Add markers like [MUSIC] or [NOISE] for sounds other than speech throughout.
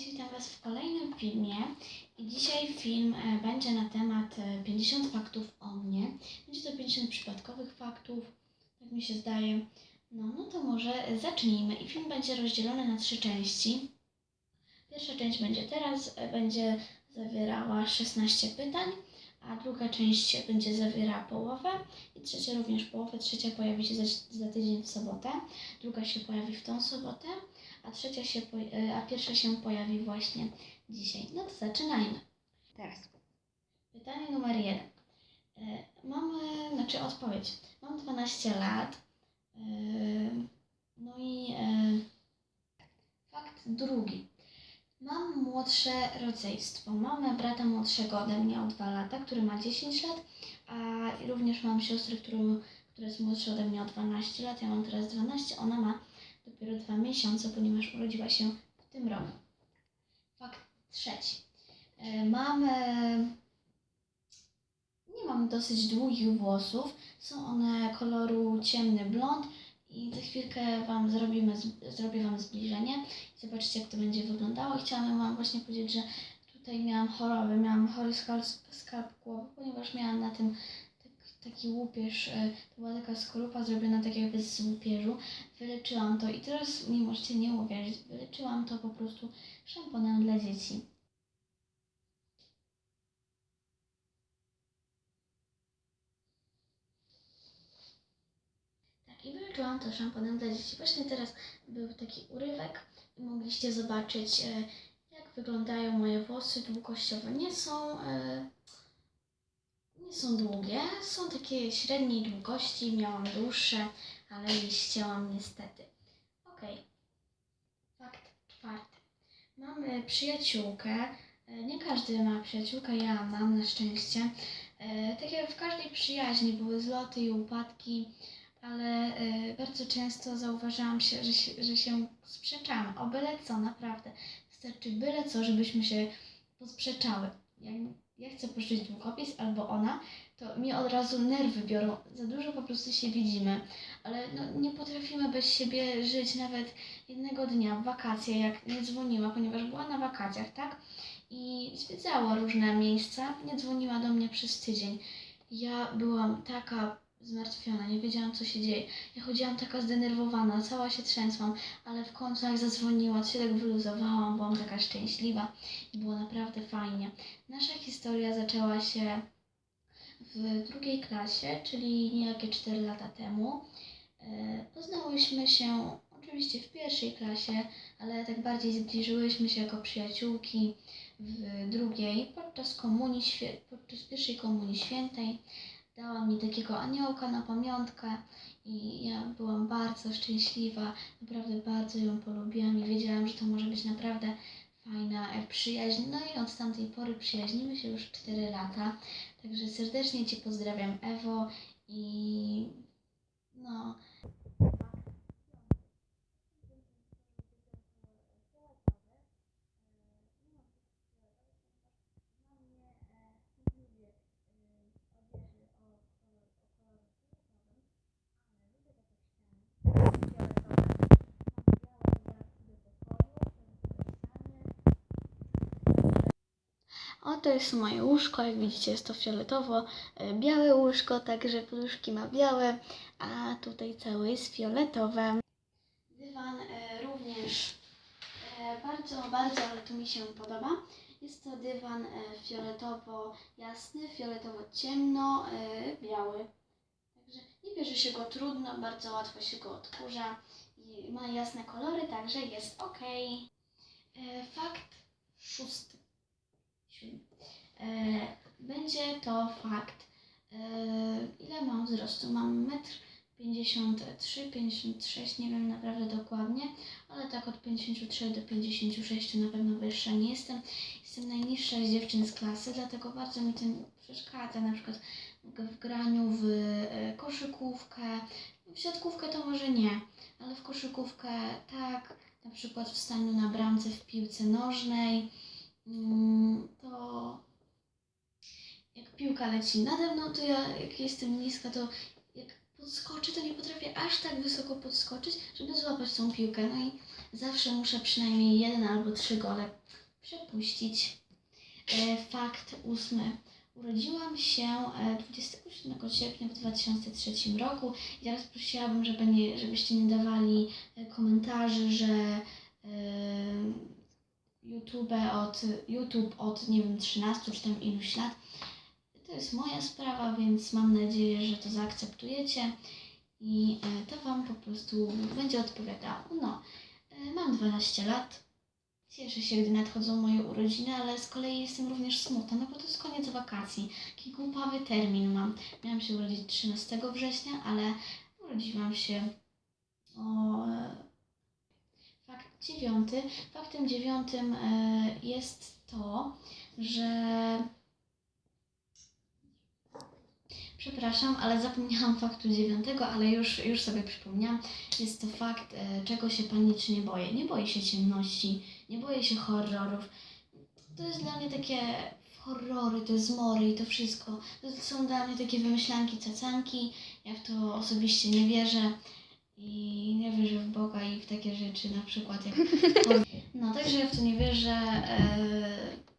Cześć, witam Was w kolejnym filmie. I dzisiaj film e, będzie na temat e, 50 faktów o mnie. Będzie to 50 przypadkowych faktów, tak mi się zdaje. No, no to może e, zacznijmy. I film będzie rozdzielony na trzy części. Pierwsza część będzie teraz, e, będzie zawierała 16 pytań, a druga część będzie zawierała połowę i trzecia również połowę. Trzecia pojawi się za, za tydzień w sobotę, druga się pojawi w tą sobotę a trzecia się, po- e, a pierwsza się pojawi właśnie dzisiaj. No to zaczynajmy. Teraz pytanie numer jeden. E, Mam, e, znaczy odpowiedź. Mam 12 lat. No i fakt drugi. Mam młodsze rodzeństwo. Mam brata młodszego ode mnie o 2 lata, który ma 10 lat, a również mam siostrę, którą, która jest młodsza ode mnie o 12 lat. Ja mam teraz 12, ona ma dopiero dwa miesiące, ponieważ urodziła się w tym roku. Fakt trzeci. E, Mam. e, Nie mam dosyć długich włosów. Są one koloru ciemny blond i za chwilkę Wam zrobimy, zrobię Wam zbliżenie i zobaczycie, jak to będzie wyglądało. Chciałam Wam właśnie powiedzieć, że tutaj miałam chorobę, miałam chory skalp, skalp głowy, ponieważ miałam na tym taki łupież, e, to była taka skorupa zrobiona tak jakby z łupieżu. Wyleczyłam to i teraz mi możecie nie uwierzyć, wyleczyłam to po prostu szamponem dla dzieci. Tak, i wyleczyłam to szamponem dla dzieci. Właśnie teraz był taki urywek i mogliście zobaczyć, e, jak wyglądają moje włosy długościowo. Nie są, e, nie są długie, są takie średniej długości, miałam dłuższe, ale je ścięłam niestety. Okej. Fakt czwarty. Mam e, przyjaciółkę. E, Nie każdy ma przyjaciółkę, ja mam na szczęście. E, Tak jak w każdej przyjaźni były zloty i upadki, ale e, bardzo często zauważyłam się, że się, że się sprzeczamy. O byle co, naprawdę. Wystarczy byle co, żebyśmy się posprzeczały. Ja chcę pożyczyć długopis albo ona, to mi od razu nerwy biorą. Za dużo po prostu się widzimy ale no, nie potrafimy bez siebie żyć nawet jednego dnia w wakacje, jak nie dzwoniła, ponieważ była na wakacjach, tak? I zwiedzała różne miejsca, nie dzwoniła do mnie przez tydzień. Ja byłam taka zmartwiona, nie wiedziałam co się dzieje. Ja chodziłam taka zdenerwowana, cała się trzęsłam, ale w końcu jak zadzwoniła, się tak wyluzowałam, byłam taka szczęśliwa i było naprawdę fajnie. Nasza historia zaczęła się w drugiej klasie, czyli niejakie 4 lata temu. E, Poznałyśmy się oczywiście w pierwszej klasie, ale tak bardziej zbliżyłyśmy się jako przyjaciółki w drugiej podczas komunii, podczas pierwszej komunii świętej. Dała mi takiego aniołka na pamiątkę i ja byłam bardzo szczęśliwa, naprawdę bardzo ją polubiłam i wiedziałam, że to może być naprawdę fajna e, przyjaźń. No i od tamtej pory przyjaźnimy się już 4 lata. Także serdecznie Cię pozdrawiam, Ewo i no. O, to jest moje łóżko, jak widzicie jest to fioletowo, e, łóżko, także poduszki ma białe, a tutaj całe jest fioletowe. Dywan e, również e, bardzo, bardzo, ale tu mi się podoba. Jest to dywan e, fioletowo jasny, fioletowo ciemno, e, biały. Także nie bierze się go trudno, bardzo łatwo się go odkurza i ma jasne kolory, także jest ok. Fakt szósty. E, będzie to fakt, e, ile mam wzrostu. Mam 1,53 m, 56 nie wiem naprawdę dokładnie, ale tak od 53 do 56 na pewno wyższa nie jestem. Jestem najniższa z dziewczyn z klasy, dlatego bardzo mi to przeszkadza, na przykład w graniu w e, koszykówkę. W siatkówkę to może nie, ale w koszykówkę tak, na przykład w staniu na bramce w piłce nożnej. Mm, to piłka leci nade mną, to ja jak jestem niska, to jak podskoczę, to nie potrafię aż tak wysoko podskoczyć, żeby złapać tą piłkę. No i zawsze muszę przynajmniej jeden albo trzy gole przepuścić. E, Fakt ósmy. Urodziłam się e, 27 sierpnia w 2003 roku i teraz prosiłabym, żeby nie, żebyście nie dawali e, komentarzy, że e, YouTube od, YouTube od nie wiem 13 czy tam iluś lat. To jest moja sprawa, więc mam nadzieję, że to zaakceptujecie i e, to Wam po prostu będzie odpowiadało. No, e, mam 12 lat. Cieszę się, gdy nadchodzą moje urodziny, ale z kolei jestem również smutna, no bo to jest koniec wakacji. Jaki głupawy termin mam. Miałam się urodzić 13 września, ale urodziłam się o... Fakt dziewiąty. Faktem dziewiątym e, jest to, że Przepraszam, ale zapomniałam faktu dziewiątego, ale już, już sobie przypomniałam. Jest to fakt, e, czego się panicznie boję. Nie boję się ciemności, nie boję się horrorów. To jest dla mnie takie horrory, te zmory i to wszystko. To są dla mnie takie wymyślanki, cacanki. Ja w to osobiście nie wierzę. I nie wierzę w Boga i w takie rzeczy, na przykład jak... [LAUGHS] No, także ja w to nie wierzę. E...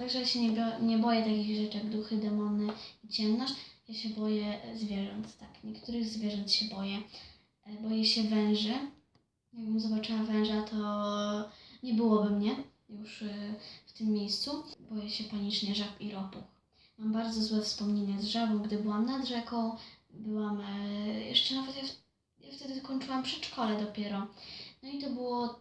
Także ja się nie, bio- nie boję takich rzeczy jak duchy, demony i ciemność. Ja się boję zwierząt, tak. Niektórych zwierząt się boję. E, Boję się węży. Jakbym zobaczyła węża, to nie byłoby mnie już e, w tym miejscu. Boję się panicznie żab i ropuch. Mam bardzo złe wspomnienia z żabą, gdy byłam nad rzeką. Byłam e, jeszcze nawet, ja wtedy kończyłam przedszkole dopiero. No i to było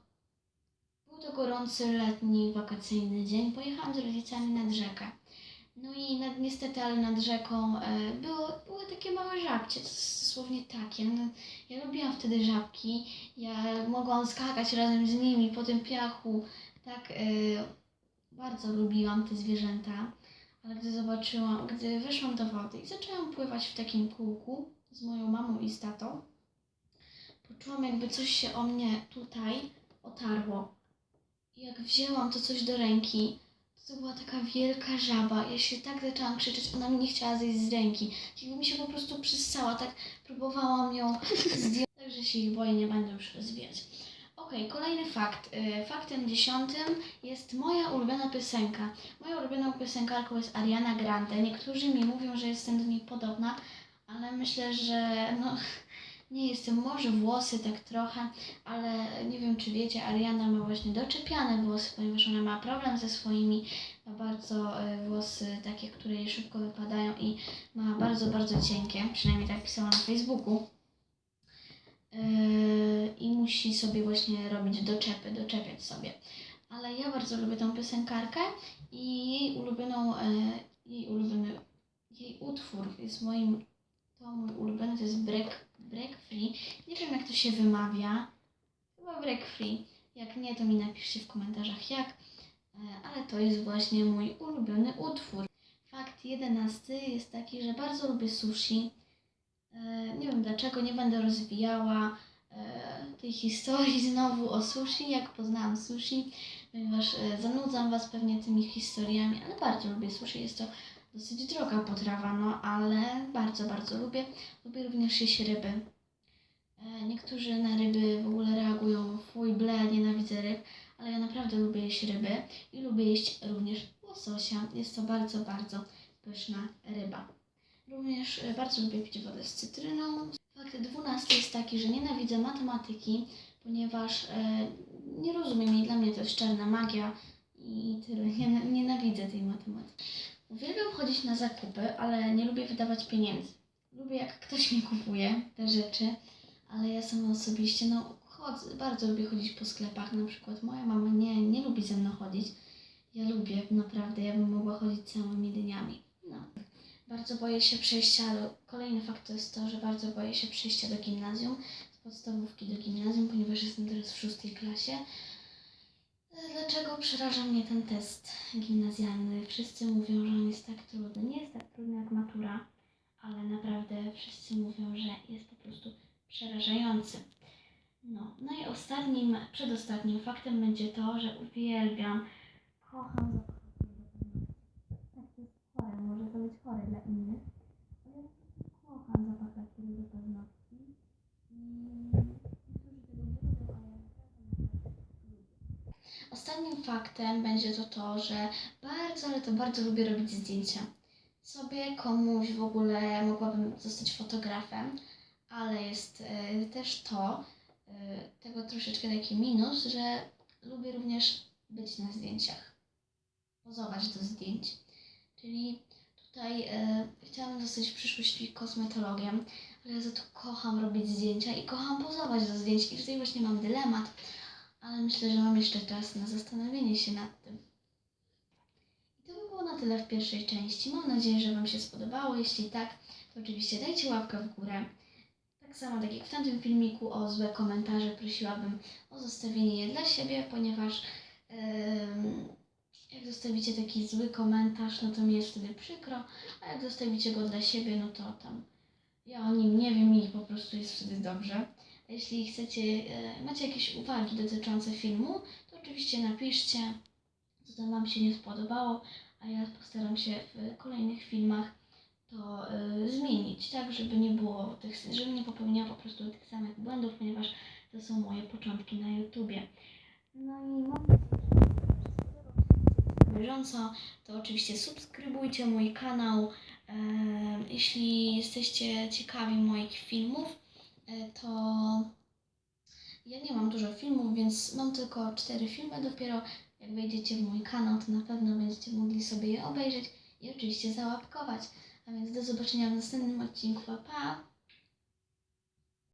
był to gorący, letni, wakacyjny dzień. Pojechałam z rodzicami nad rzekę. No i nad, niestety, ale nad rzeką e, było, były takie małe żabcie, dosłownie takie. No, ja lubiłam wtedy żabki. Ja mogłam skakać razem z nimi po tym piachu. Tak, e, bardzo lubiłam te zwierzęta. Ale gdy zobaczyłam, gdy weszłam do wody i zaczęłam pływać w takim kółku z moją mamą i z tatą, poczułam jakby coś się o mnie tutaj otarło. I jak wzięłam to coś do ręki, to, to była taka wielka żaba. Ja się tak zaczęłam krzyczeć, ona mi nie chciała zejść z ręki. Jakby mi się po prostu przystała, tak próbowałam ją [LAUGHS] zdjąć. Także się ich boję, nie będę już rozwijać. Okej, kolejny fakt. Y, Faktem dziesiątym jest moja ulubiona piosenka. Moją ulubioną piosenkarką jest Ariana Grande. Niektórzy mi mówią, że jestem do niej podobna, ale myślę, że no, nie jestem. Może włosy tak trochę, ale nie wiem, czy wiecie, Ariana ma właśnie doczepiane włosy, ponieważ ona ma problem ze swoimi, ma bardzo e, włosy takie, które jej szybko wypadają i ma bardzo, bardzo cienkie, przynajmniej tak pisała na Facebooku. Yy, I musi sobie właśnie robić doczepy, doczepiać sobie. Ale ja bardzo lubię tą piosenkarkę i jej ulubioną, e, jej ulubiony, jej utwór jest moim, to mój ulubiony, to jest Break, break Free. Nie wiem jak to się wymawia, chyba Break Free. Jak nie, to mi napiszcie w komentarzach jak, E, ale to jest właśnie mój ulubiony utwór. Fakt jedenasty jest taki, że bardzo lubię sushi. E, Nie wiem dlaczego, nie będę rozwijała e, tej historii [LAUGHS] znowu o sushi, jak poznałam sushi, ponieważ zanudzam Was pewnie tymi historiami, ale bardzo lubię sushi. Jest to dosyć droga potrawa, no ale bardzo, bardzo lubię. Lubię również jeść ryby. E, Niektórzy na ryby w ogóle reagują, fuj, ble, nienawidzę ryb, ale ja naprawdę lubię jeść ryby i lubię jeść również łososia. Jest to bardzo, bardzo pyszna ryba. Również e, bardzo lubię pić wodę z cytryną. Fakt dwunasty jest taki, że nienawidzę matematyki, ponieważ e, nie rozumiem jej. Dla mnie to jest czarna magia i tyle. [LAUGHS] Nie, nienawidzę tej matematyki. Uwielbiam chodzić na zakupy, ale nie lubię wydawać pieniędzy. Lubię jak ktoś mi kupuje te rzeczy, ale ja sama osobiście no chodzę, bardzo lubię chodzić po sklepach. Na przykład moja mama nie, nie lubi ze mną chodzić. Ja lubię, naprawdę, ja bym mogła chodzić całymi dniami. No. Bardzo boję się przejścia. Kolejny fakt to jest to, że bardzo boję się przejścia do gimnazjum, z podstawówki do gimnazjum, ponieważ jestem teraz w szóstej klasie. Dlaczego przeraża mnie ten test gimnazjalny? Wszyscy mówią, że on jest tak trudny. Nie jest tak trudny jak matura, ale naprawdę wszyscy mówią, że jest po prostu przerażający. No, no i ostatnim, przedostatnim faktem będzie to, że uwielbiam, kocham zapach tak jest chore, może to być chore dla innych, ale ja po prostu kocham zapach lakieru do paznokci i niektórzy tego nie lubią, ale ostatnim faktem będzie to to, że bardzo, ale to bardzo lubię robić zdjęcia. Sobie, komuś w ogóle mogłabym zostać fotografem, ale jest e, też to, e, tego troszeczkę taki minus, że lubię również być na zdjęciach, pozować do zdjęć. Czyli tutaj chciałam zostać w przyszłości kosmetologiem, ale za to kocham robić zdjęcia i kocham pozować do zdjęć i tutaj właśnie mam dylemat, ale myślę, że mam jeszcze czas na zastanowienie się nad tym. I to by było na tyle w pierwszej części. Mam nadzieję, że Wam się spodobało. Jeśli tak, to oczywiście dajcie łapkę w górę. Tak samo tak jak w tamtym filmiku o złe komentarze prosiłabym o zostawienie je dla siebie, ponieważ em, jak zostawicie taki zły komentarz, no to mi jest wtedy przykro, a jak zostawicie go dla siebie, no to tam ja o nim nie wiem i po prostu jest wtedy dobrze. Jeśli chcecie, e, macie jakieś uwagi dotyczące filmu, to oczywiście napiszcie, co tam Wam się nie spodobało, a ja postaram się w kolejnych filmach to e, zmienić, tak, żeby nie było tych, żebym nie popełniała po prostu tych samych błędów, ponieważ to są moje początki na YouTubie. No i mam bieżąco, to oczywiście subskrybujcie mój kanał. E, jeśli jesteście ciekawi moich filmów, to ja nie mam dużo filmów, więc mam tylko cztery filmy dopiero. Jak wejdziecie w mój kanał, to na pewno będziecie mogli sobie je obejrzeć i oczywiście załapkować. A więc do zobaczenia w następnym odcinku. Pa, pa!